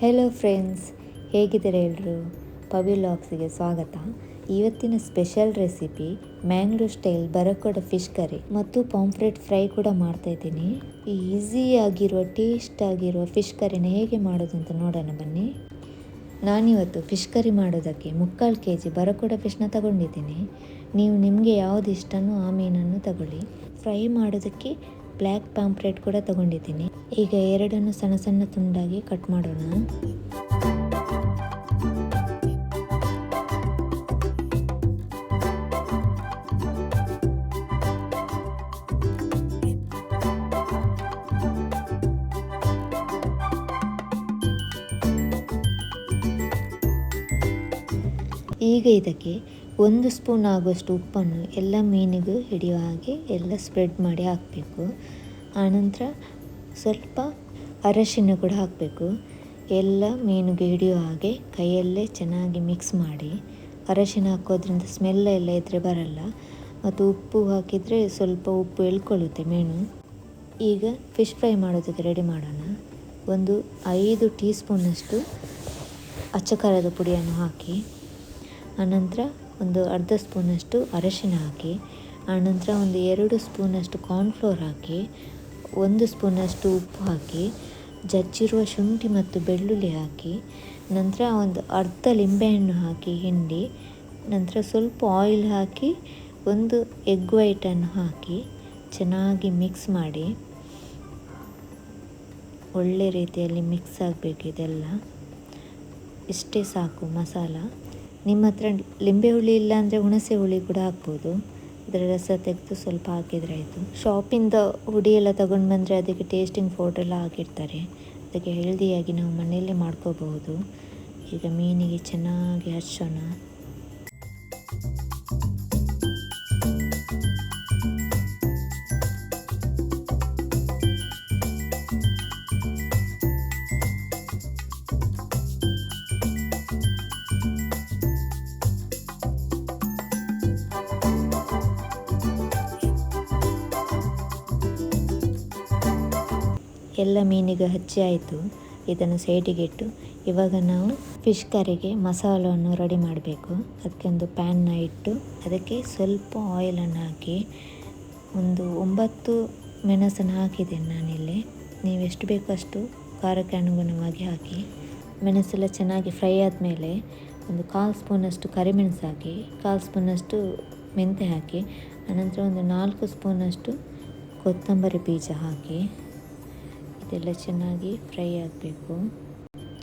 Hello friends ಹೇಗಿದ್ದೀರಾ ಎಲ್ಲರೂ ಪವಿ ಲಾಕ್ಸಿಗೆ ಸ್ವಾಗತ. ಇವತ್ತಿನ special recipe Mangalore style ಬರಕೊಡ fish curry ಮತ್ತು ಪಾಂಫ್ರೆಟ್ ಫ್ರೈ ಕೂಡ ಮಾಡ್ತಾ ಇದ್ದೀನಿ. ಈಸಿ ಆಗಿರುವ ಟೇಸ್ಟ್ ಆಗಿರುವ ಫಿಶ್ ಕರಿನ ಹೇಗೆ ಮಾಡೋದು ಅಂತ ನೋಡೋಣ ಬನ್ನಿ. ನಾನಿವತ್ತು ಫಿಶ್ ಕರಿ ಮಾಡೋದಕ್ಕೆ ಮುಕ್ಕಾಲು ಕೆ ಜಿ ಬರಕೊಡ ಫಿಶ್ನ ತಗೊಂಡಿದ್ದೀನಿ. ನೀವು ನಿಮಗೆ ಯಾವುದು ಇಷ್ಟನೋ ಆ ಮೀನನ್ನು ತಗೊಳ್ಳಿ. ಫ್ರೈ ಮಾಡೋದಕ್ಕೆ ಬ್ಲ್ಯಾಕ್ ಪಾಂಪ್ರೆಟ್ ಕೂಡ ತಗೊಂಡಿದ್ದೀನಿ. ಈಗ ಎರಡನ್ನು ಸಣ್ಣ ಸಣ್ಣ ತುಂಡಾಗಿ ಕಟ್ ಮಾಡೋಣ. ಈಗ ಇದಕ್ಕೆ ಒಂದು ಸ್ಪೂನ್ ಆಗುವಷ್ಟು ಉಪ್ಪನ್ನು ಎಲ್ಲ ಮೀನಿಗೂ ಹಿಡಿಯುವ ಹಾಗೆ ಎಲ್ಲ ಸ್ಪ್ರೆಡ್ ಮಾಡಿ ಹಾಕಬೇಕು. ಆನಂತರ ಸ್ವಲ್ಪ ಅರಶಿನ ಕೂಡ ಹಾಕಬೇಕು. ಎಲ್ಲ ಮೀನಿಗೆ ಹಿಡಿಯುವ ಹಾಗೆ ಕೈಯಲ್ಲೇ ಚೆನ್ನಾಗಿ ಮಿಕ್ಸ್ ಮಾಡಿ. ಅರಶಿನ ಹಾಕೋದ್ರಿಂದ ಸ್ಮೆಲ್ ಎಲ್ಲ ಇದ್ದರೆ ಬರಲ್ಲ. ಮತ್ತು ಉಪ್ಪು ಹಾಕಿದರೆ ಸ್ವಲ್ಪ ಉಪ್ಪು ಎಳ್ಕೊಳ್ಳುತ್ತೆ ಮೀನು. ಈಗ ಫಿಶ್ ಫ್ರೈ ಮಾಡೋದಕ್ಕೆ ರೆಡಿ ಮಾಡೋಣ. ಒಂದು ಐದು ಟೀ ಸ್ಪೂನಷ್ಟು ಅಚ್ಚಕಾರದ ಪುಡಿಯನ್ನು ಹಾಕಿ. ಆನಂತರ ಒಂದು ಅರ್ಧ ಸ್ಪೂನಷ್ಟು ಅರಶಿನ ಹಾಕಿ ಆನಂತರ ಒಂದು ಎರಡು ಸ್ಪೂನಷ್ಟು ಕಾರ್ನ್ಫ್ಲೋರ್ ಹಾಕಿ, ಒಂದು ಸ್ಪೂನಷ್ಟು ಉಪ್ಪು ಹಾಕಿ, ಜಜ್ಜಿರುವ ಶುಂಠಿ ಮತ್ತು ಬೆಳ್ಳುಳ್ಳಿ ಹಾಕಿ, ನಂತರ ಒಂದು ಅರ್ಧ ಲಿಂಬೆಹಣ್ಣು ಹಾಕಿ ಹಿಂಡಿ, ನಂತರ ಸ್ವಲ್ಪ ಆಯಿಲ್ ಹಾಕಿ, ಒಂದು ಎಗ್ ವೈಟನ್ನು ಹಾಕಿ ಚೆನ್ನಾಗಿ ಮಿಕ್ಸ್ ಮಾಡಿ. ಒಳ್ಳೆ ರೀತಿಯಲ್ಲಿ ಮಿಕ್ಸ್ ಆಗಬೇಕು ಇದೆಲ್ಲ. ಇಷ್ಟೇ ಸಾಕು ಮಸಾಲ. ನಿಮ್ಮ ಹತ್ರ ಲಿಂಬೆ ಹುಳಿ ಇಲ್ಲ ಅಂದರೆ ಹುಣಸೆ ಹುಳಿ ಕೂಡ ಹಾಕ್ಬೋದು. ಅದರ ರಸ ತೆಗೆದು ಸ್ವಲ್ಪ ಹಾಕಿದರೆ ಆಯಿತು. ಶಾಪಿಂದ ಹುಡಿ ಎಲ್ಲ ತಗೊಂಡು ಬಂದರೆ ಅದಕ್ಕೆ ಟೇಸ್ಟಿಂಗ್ ಪೌಡ್ರೆಲ್ಲ ಹಾಕಿರ್ತಾರೆ. ಅದಕ್ಕೆ ಹೆಲ್ದಿಯಾಗಿ ನಾವು ಮನೆಯಲ್ಲೇ ಮಾಡ್ಕೋಬಹುದು. ಈಗ ಮೀನಿಗೆ ಚೆನ್ನಾಗಿ ಹಚ್ಚೋಣ ಎಲ್ಲ ಮೀನಿಗೆ ಹಚ್ಚಿ ಆಯಿತು. ಇದನ್ನು ಸೈಡಿಗಿಟ್ಟು ಇವಾಗ ನಾವು ಫಿಶ್ ಕರಿಗೆ ಮಸಾಲವನ್ನು ರೆಡಿ ಮಾಡಬೇಕು. ಅದಕ್ಕೆ ಒಂದು ಪ್ಯಾನ್ನ ಇಟ್ಟು ಅದಕ್ಕೆ ಸ್ವಲ್ಪ ಆಯಿಲನ್ನು ಹಾಕಿ ಒಂದು ಒಂಬತ್ತು ಮೆಣಸನ್ನು ಹಾಕಿದ್ದೇನೆ ನಾನಿಲ್ಲಿ. ನೀವು ಎಷ್ಟು ಬೇಕೋ ಅಷ್ಟು ಖಾರಕ್ಕೆ ಅನುಗುಣವಾಗಿ ಹಾಕಿ. ಮೆಣಸೆಲ್ಲ ಚೆನ್ನಾಗಿ ಫ್ರೈ ಆದಮೇಲೆ ಒಂದು ಕಾಲು ಸ್ಪೂನಷ್ಟು ಕರಿಮೆಣಸು ಹಾಕಿ, ಕಾಲು ಸ್ಪೂನಷ್ಟು ಮೆಂತೆ ಹಾಕಿ, ಆನಂತರ ಒಂದು ನಾಲ್ಕು ಸ್ಪೂನಷ್ಟು ಕೊತ್ತಂಬರಿ ಬೀಜ ಹಾಕಿ. ಇದೆಲ್ಲ ಚೆನ್ನಾಗಿ ಫ್ರೈ ಆಗಬೇಕು.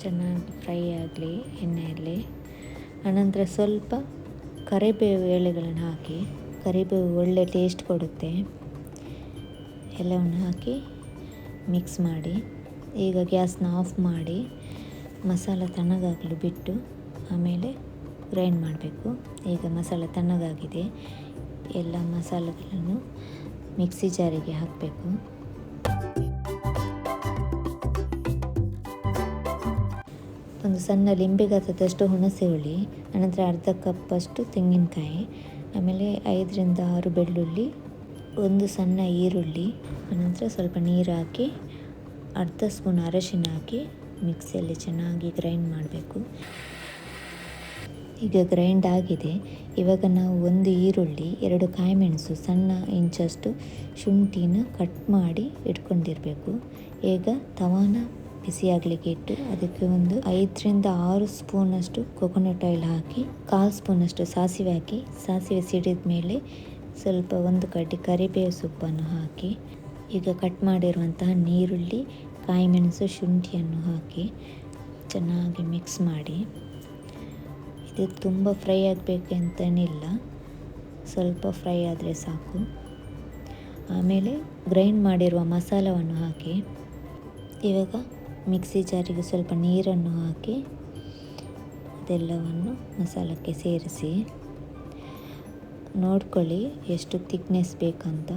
ಚೆನ್ನಾಗಿ ಫ್ರೈ ಆಗಲಿ, ಎಣ್ಣೆಯಲ್ಲಿ. ಆನಂತರ ಸ್ವಲ್ಪ ಕರಿಬೇವು ಎಲೆಗಳನ್ನು ಹಾಕಿ, ಕರಿಬೇವು ಒಳ್ಳೆ ಟೇಸ್ಟ್ ಕೊಡುತ್ತೆ. ಎಲ್ಲವನ್ನು ಹಾಕಿ ಮಿಕ್ಸ್ ಮಾಡಿ, ಈಗ ಗ್ಯಾಸ್ನ ಆಫ್ ಮಾಡಿ, ಮಸಾಲ ತಣ್ಣಗಾಗಲು ಬಿಟ್ಟು ಆಮೇಲೆ ಗ್ರೈಂಡ್ ಮಾಡಬೇಕು. ಈಗ ಮಸಾಲ ತಣ್ಣಗಾಗಿದೆ, ಎಲ್ಲ ಮಸಾಲೆಗಳನ್ನು ಮಿಕ್ಸಿ ಜಾರಿಗೆ ಹಾಕಬೇಕು. ಒಂದು ಸಣ್ಣ ಲಿಂಬೆ ಗಾತ್ರದಷ್ಟು ಹುಣಸೆ ಹುಳಿ, ಅನಂತರ ಅರ್ಧ ಕಪ್ಪಷ್ಟು ತೆಂಗಿನಕಾಯಿ, ಆಮೇಲೆ ಐದರಿಂದ ಆರು ಬೆಳ್ಳುಳ್ಳಿ, ಒಂದು ಸಣ್ಣ ಈರುಳ್ಳಿ, ಅನಂತರ ಸ್ವಲ್ಪ ನೀರು ಹಾಕಿ, ಅರ್ಧ ಸ್ಪೂನ್ ಅರಶಿನ ಹಾಕಿ ಮಿಕ್ಸಿಯಲ್ಲಿ ಚೆನ್ನಾಗಿ ಗ್ರೈಂಡ್ ಮಾಡಬೇಕು. ಈಗ ಗ್ರೈಂಡ್ ಆಗಿದೆ. ಇವಾಗ ನಾವು ಒಂದು ಈರುಳ್ಳಿ, ಎರಡು ಕಾಯಿಮೆಣಸು ಸಣ್ಣ ಇಂಚಷ್ಟು ಶುಂಠಿನ ಕಟ್ ಮಾಡಿ ಇಟ್ಕೊಂಡಿರಬೇಕು. ಈಗ ತವಾನ ಬಿಸಿಯಾಗಲಿಕ್ಕೆ ಇಟ್ಟು ಅದಕ್ಕೆ ಒಂದು ಐದರಿಂದ ಆರು ಸ್ಪೂನಷ್ಟು ಕೊಕೊನಟ್ ಆಯಿಲ್ ಹಾಕಿ, ಕಾಲು ಸ್ಪೂನಷ್ಟು ಸಾಸಿವೆ ಹಾಕಿ, ಸಾಸಿವೆ ಸಿಡಿದ ಮೇಲೆ ಸ್ವಲ್ಪ ಒಂದು ಕಡ್ಡಿ ಕರಿಬೇವು ಸೊಪ್ಪನ್ನು ಹಾಕಿ, ಈಗ ಕಟ್ ಮಾಡಿರುವಂತಹ ನೀರುಳ್ಳಿ, ಕಾಯಿಮೆಣಸು, ಶುಂಠಿಯನ್ನು ಹಾಕಿ ಚೆನ್ನಾಗಿ ಮಿಕ್ಸ್ ಮಾಡಿ. ಇದು ತುಂಬ ಫ್ರೈ ಆಗಬೇಕಂತೇನಿಲ್ಲ ಸ್ವಲ್ಪ ಫ್ರೈ ಆದರೆ ಸಾಕು. ಆಮೇಲೆ ಗ್ರೈಂಡ್ ಮಾಡಿರುವ ಮಸಾಲವನ್ನು ಹಾಕಿ, ಇವಾಗ ಮಿಕ್ಸಿ ಜಾರಿಗೆ ಸ್ವಲ್ಪ ನೀರನ್ನು ಹಾಕಿ ಅದೆಲ್ಲವನ್ನು ಮಸಾಲಕ್ಕೆ ಸೇರಿಸಿ ನೋಡ್ಕೊಳ್ಳಿ ಎಷ್ಟು ತಿಕ್ನೆಸ್ ಬೇಕಂತ.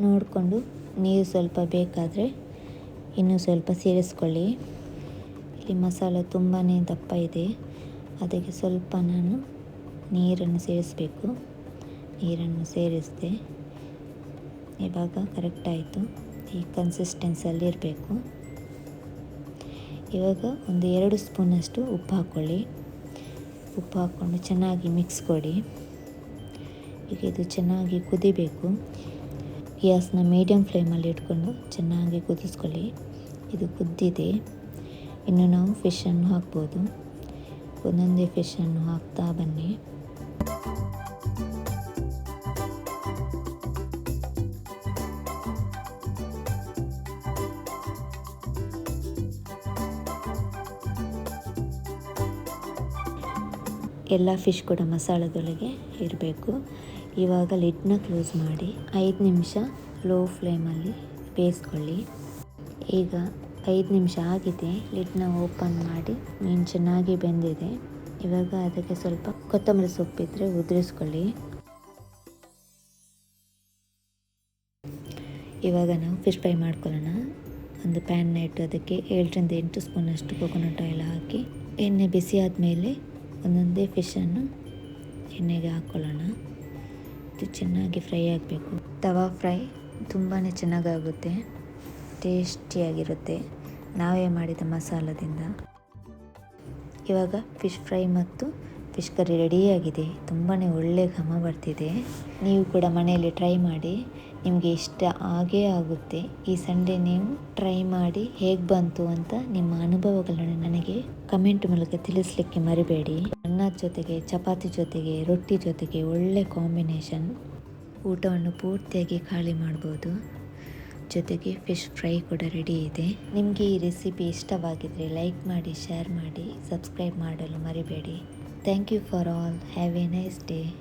ನೋಡಿಕೊಂಡು ನೀರು ಸ್ವಲ್ಪ ಬೇಕಾದರೆ ಇನ್ನೂ ಸ್ವಲ್ಪ ಸೇರಿಸ್ಕೊಳ್ಳಿ. ಇಲ್ಲಿ ಮಸಾಲೆ ತುಂಬಾ ದಪ್ಪ ಇದೆ. ಅದಕ್ಕೆ ಸ್ವಲ್ಪ ನಾನು ನೀರನ್ನು ಸೇರಿಸಬೇಕು. ನೀರನ್ನು ಸೇರಿಸಿದೆ ಇವಾಗ ಕರೆಕ್ಟಾಯಿತು ಈ ಕನ್ಸಿಸ್ಟೆನ್ಸಲ್ಲಿ ಇರಬೇಕು ಇವಾಗ ಒಂದು ಎರಡು ಸ್ಪೂನಷ್ಟು ಉಪ್ಪು ಹಾಕ್ಕೊಳ್ಳಿ. ಉಪ್ಪು ಹಾಕ್ಕೊಂಡು ಚೆನ್ನಾಗಿ ಮಿಕ್ಸ್ ಕೊಡಿ. ಈಗ ಇದು ಚೆನ್ನಾಗಿ ಕುದಿಬೇಕು. ಗ್ಯಾಸ್ನ ಮೀಡಿಯಮ್ ಫ್ಲೇಮಲ್ಲಿ ಇಟ್ಕೊಂಡು ಚೆನ್ನಾಗಿ ಕುದಿಸ್ಕೊಳ್ಳಿ. ಇದು ಕುದ್ದಿದೆ. ಇನ್ನು ನಾವು ಫಿಶನ್ನು ಹಾಕ್ಬೋದು. ಒಂದೊಂದೇ ಫಿಶನ್ನು ಹಾಕ್ತಾ ಬನ್ನಿ. ಎಲ್ಲ ಫಿಶ್ ಕೂಡ ಮಸಾಲದೊಳಗೆ ಇರಬೇಕು. ಇವಾಗ ಲಿಡ್ನ ಕ್ಲೋಸ್ ಮಾಡಿ ಐದು ನಿಮಿಷ ಲೋ ಫ್ಲೇಮಲ್ಲಿ ಬೇಯಿಸ್ಕೊಳ್ಳಿ. ಈಗ ಐದು ನಿಮಿಷ ಆಗಿದೆ ಲಿಡ್ನ ಓಪನ್ ಮಾಡಿ, ಮೀನು ಚೆನ್ನಾಗಿ ಬೆಂದಿದೆ. ಇವಾಗ ಅದಕ್ಕೆ ಸ್ವಲ್ಪ ಕೊತ್ತಂಬರಿ ಸೊಪ್ಪಿದ್ರೆ ಉದುರಿಸ್ಕೊಳ್ಳಿ. ಇವಾಗ ನಾವು ಫಿಶ್ ಫ್ರೈ ಮಾಡ್ಕೊಳ್ಳೋಣ. ಒಂದು ಪ್ಯಾನ್ನ ಇಟ್ಟು ಅದಕ್ಕೆ ಏಳರಿಂದ ಎಂಟು ಸ್ಪೂನಷ್ಟು ಕೊಕೊನಟ್ ಆಯಿಲ್ ಹಾಕಿ, ಎಣ್ಣೆ ಬಿಸಿ ಆದಮೇಲೆ ಒಂದೊಂದೇ ಫಿಶನ್ನು ಎಣ್ಣೆಗೆ ಹಾಕ್ಕೊಳ್ಳೋಣ. ಇದು ಚೆನ್ನಾಗಿ ಫ್ರೈ ಆಗಬೇಕು. ತವಾ ಫ್ರೈ ತುಂಬಾ ಚೆನ್ನಾಗಾಗುತ್ತೆ. ಟೇಸ್ಟಿಯಾಗಿರುತ್ತೆ. ನಾವೇ ಮಾಡಿದ ಮಸಾಲದಿಂದ. ಇವಾಗ ಫಿಶ್ ಫ್ರೈ ಮತ್ತು ಫಿಶ್ ಕರಿ ರೆಡಿಯಾಗಿದೆ. ತುಂಬಾ ಒಳ್ಳೆ ಘಮ ಬರ್ತಿದೆ. ನೀವು ಕೂಡ ಮನೆಯಲ್ಲಿ ಟ್ರೈ ಮಾಡಿ. ನಿಮಗೆ ಇಷ್ಟ ಆಗೇ ಆಗುತ್ತೆ. ಈ ಸಂಡೇ ನೀವು ಟ್ರೈ ಮಾಡಿ ಹೇಗೆ ಬಂತು ಅಂತ ನಿಮ್ಮ ಅನುಭವಗಳನ್ನು ನನಗೆ ಕಮೆಂಟ್ ಮೂಲಕ ತಿಳಿಸ್ಲಿಕ್ಕೆ ಮರಿಬೇಡಿ. ಅನ್ನ ಜೊತೆಗೆ, ಚಪಾತಿ ಜೊತೆಗೆ, ರೊಟ್ಟಿ ಜೊತೆಗೆ ಒಳ್ಳೆ ಕಾಂಬಿನೇಷನ್ ಊಟವನ್ನು ಪೂರ್ತಿಯಾಗಿ ಖಾಲಿ ಮಾಡ್ಬೋದು. ಜೊತೆಗೆ ಫಿಶ್ ಫ್ರೈ ಕೂಡ ರೆಡಿ ಇದೆ. ನಿಮಗೆ ಈ ರೆಸಿಪಿ ಇಷ್ಟವಾಗಿದ್ದರೆ ಲೈಕ್ ಮಾಡಿ ಶೇರ್ ಮಾಡಿ ಸಬ್ಸ್ಕ್ರೈಬ್ ಮಾಡಲು ಮರಿಬೇಡಿ. Thank you for all. Have a nice day.